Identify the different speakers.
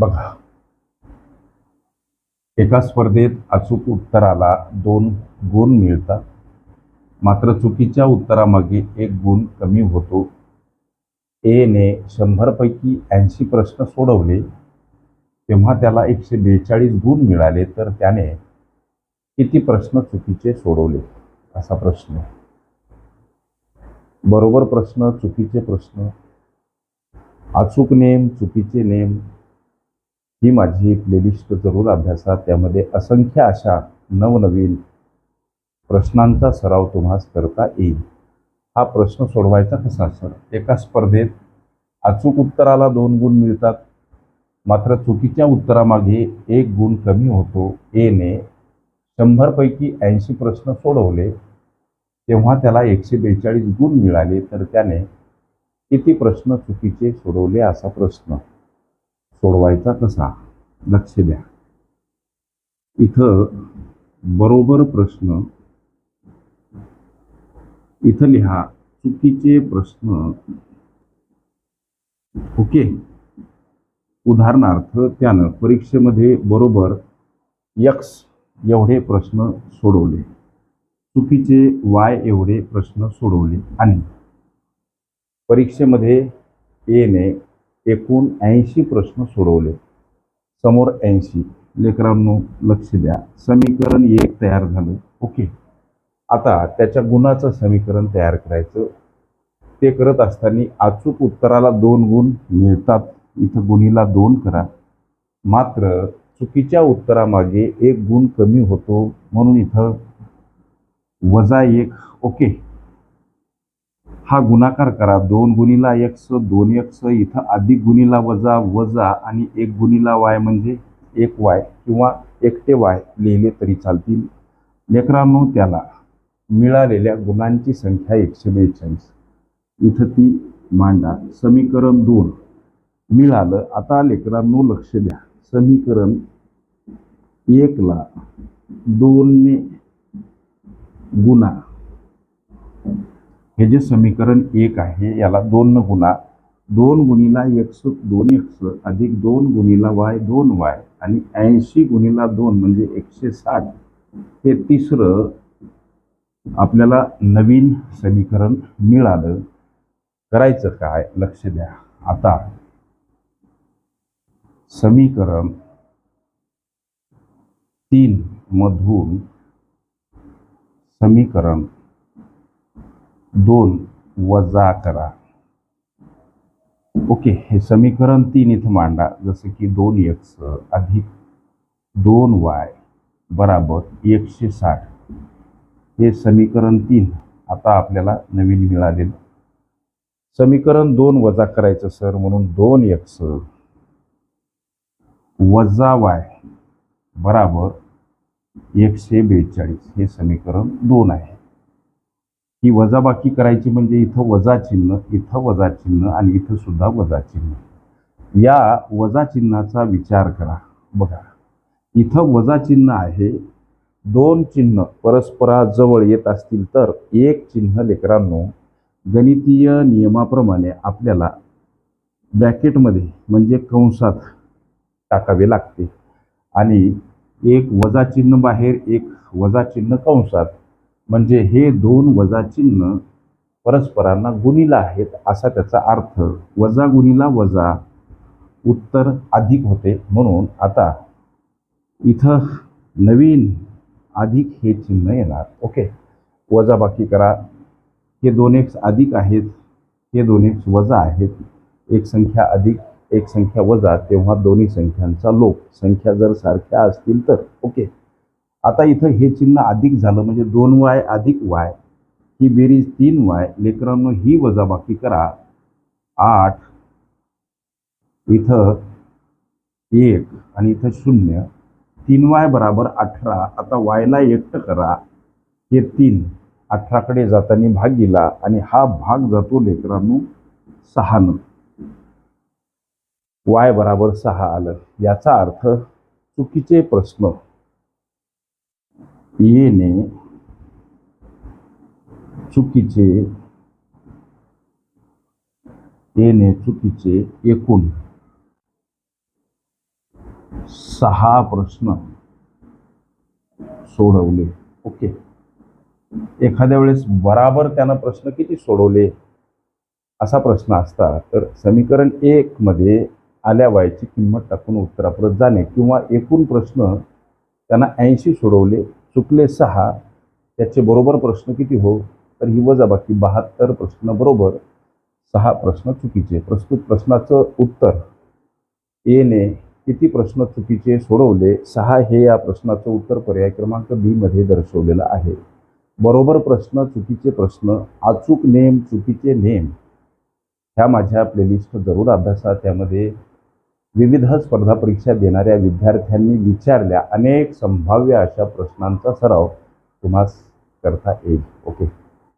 Speaker 1: बघा. एका स्पर्धेत अचूक उत्तराला दोन गुण मिळतात. मात्र चुकीच्या उत्तरामागे एक गुण कमी होतो. एने शंभरपैकी ऐंशी प्रश्न सोडवले. तेव्हा त्याला एकशे बेचाळीस गुण मिळाले तर त्याने किती प्रश्न चुकीचे सोडवले? असा प्रश्न. बरोबर प्रश्न चुकीचे प्रश्न. अचूक नेम चुकीचे नेम ही माझी प्लेलिस्ट जरूर अभ्यासा. त्यामध्ये असंख्य अशा नवनवीन प्रश्नांचा सराव तुम्हास करता येईल. हा प्रश्न सोडवायचा कसा सर? एका स्पर्धेत अचूक उत्तराला दोन गुण मिळतात. मात्र चुकीच्या उत्तरामागे एक गुण कमी होतो. एने शंभरपैकी ऐंशी प्रश्न सोडवले. तेव्हा त्याला एकशे बेचाळीस गुण मिळाले. तर त्याने किती प्रश्न चुकीचे सोडवले असा प्रश्न. सोडवायचा कसा? लक्ष द्या. इथं बरोबर प्रश्न इथं लिहा चुकीचे प्रश्न. ओके. उदाहरणार्थ त्यानं परीक्षेमध्ये बरोबर यक्स एवढे प्रश्न सोडवले. चुकीचे वाय एवढे प्रश्न सोडवले आणि परीक्षेमध्ये एने एकूण ऐंशी प्रश्न सोडवले. समोर ऐंशी. लेकरांनो लक्ष द्या. समीकरण एक तयार झालं. ओके. आता त्याच्या गुणाचं समीकरण तयार करायचं. ते करत असताना अचूक उत्तराला दोन गुण मिळतात. इथं गुणीला दोन करा. मात्र चुकीच्या उत्तरामागे एक गुण कमी होतो म्हणून इथं वजा एक. ओके. हा गुणाकार करा. दोन गुणीला एक्स दोन एक्स इथं अधिक गुणीला वजा वजा आणि एक गुणीला वाय म्हणजे एक वाय किंवा एकटे वाय लिहिले तरी चालतील. लेकरांनो त्याला मिळालेल्या गुणांची संख्या एकशे बेचाळीस. इथं ती मांडा. समीकरण दोन. मिळालं. आता लेकरांनो लक्ष द्या. समीकरण एकला दोनने गुणा. हे जे समीकरण एक आहे याला दोन न गुणा दोन गुणीला एक्स दोन एक्स अधिक दोन गुणीला वाय दोन वाय आणि ऐंशी गुणीला दोन म्हणजे एकशे साठ. हे तिसरं आपल्याला नवीन समीकरण मिळालं. करायचं काय? लक्ष द्या. आता समीकरण तीन मधून समीकरण दोन वजा करा. ओके हे समीकरण तीन इथं मांडा. जसं की दोन एक्स अधिक दोन वाय बराबर एकशे साठ. हे समीकरण तीन. आता आपल्याला नवीन मिळालेलं. समीकरण दोन वजा करायचं सर म्हणून दोन एक्स वजा वाय बराबर एकशे बेचाळीस. हे समीकरण दोन आहे. ही वजाबाकी करायची म्हणजे इथं वजा चिन्ह इथं वजा चिन्ह आणि इथं सुद्धा वजा चिन्ह. या वजा चिन्हाचा विचार करा. बघा इथं वजा चिन्ह आहे दोन चिन्ह परस्पराजवळ येत असतील तर एक चिन्ह लेकरांनो गणितीय नियमाप्रमाणे आपल्याला ब्रॅकेटमध्ये म्हणजे कंसात टाकावे लागते. आणि एक वजा चिन्ह बाहेर एक वजा चिन्ह कंसात. म्हणजे हे दोन वजा चिन्ह परस्परांना गुणीला आहेत असा त्याचा अर्थ. वजा गुणीला वजा उत्तर अधिक होते म्हणून आता इथं नवीन अधिक हे चिन्ह येणार. ओके. वजाबाकी करा. हे दोन एक्स अधिक आहेत. हे दोन एक्स वजा आहेत. एक संख्या अधिक एक संख्या वजा. तेव्हा दोन्ही संख्यांचा लोप. संख्या जर सारख्या असतील तर. ओके. आता इथं हे चिन्ह अधिक झालं म्हणजे दोन वाय अधिक वाय ही बेरीज तीन वाय लेकरांनो ही वजाबाकी करा. आठ इथं एक आणि इथं शून्य तीन वाय बराबर अठरा आता वायला एकटं करा. हे तीन अठराकडे जाताना भाग दिला आणि हा भाग जातो लेकरांनो सहानं. वाय बराबर सहा आलं. याचा अर्थ चुकीचे प्रश्न येणे चुकीचे येणे चुकीचे एकूण. सहा प्रश्न सोडवले. ओके. एखाद्या वेळेस बराबर त्यानं प्रश्न किती सोडवले? असा प्रश्न असता तर समीकरण एक मध्ये आल्या वायची किंमत टाकून उत्तराप्रत जाणे किंवा एकूण प्रश्न त्यांना ऐंशी सोडवले चुकले सहा त्याचे बरोबर प्रश्न किती हो? तर ही वजाबाकी बहात्तर प्रश्न बरोबर सहा प्रश्न चुकीचे. प्रस्तुत प्रश्नाचं उत्तर. एने किती प्रश्न चुकीचे सोडवले? सहा हे या प्रश्नाचं उत्तर पर्याय क्रमांक बीमध्ये दर्शवलेलं आहे. बरोबर प्रश्न चुकीचे प्रश्न अचूक नेम चुकीचे नेम. ह्या माझ्या प्लेलिस्ट जरूर अभ्यासा. त्यामध्ये विविध स्पर्धा परीक्षा देणाऱ्या विद्यार्थ्यांनी विचारल्या अनेक संभाव्य अशा प्रश्नांचा सराव तुम्हाला करता येईल. ओके.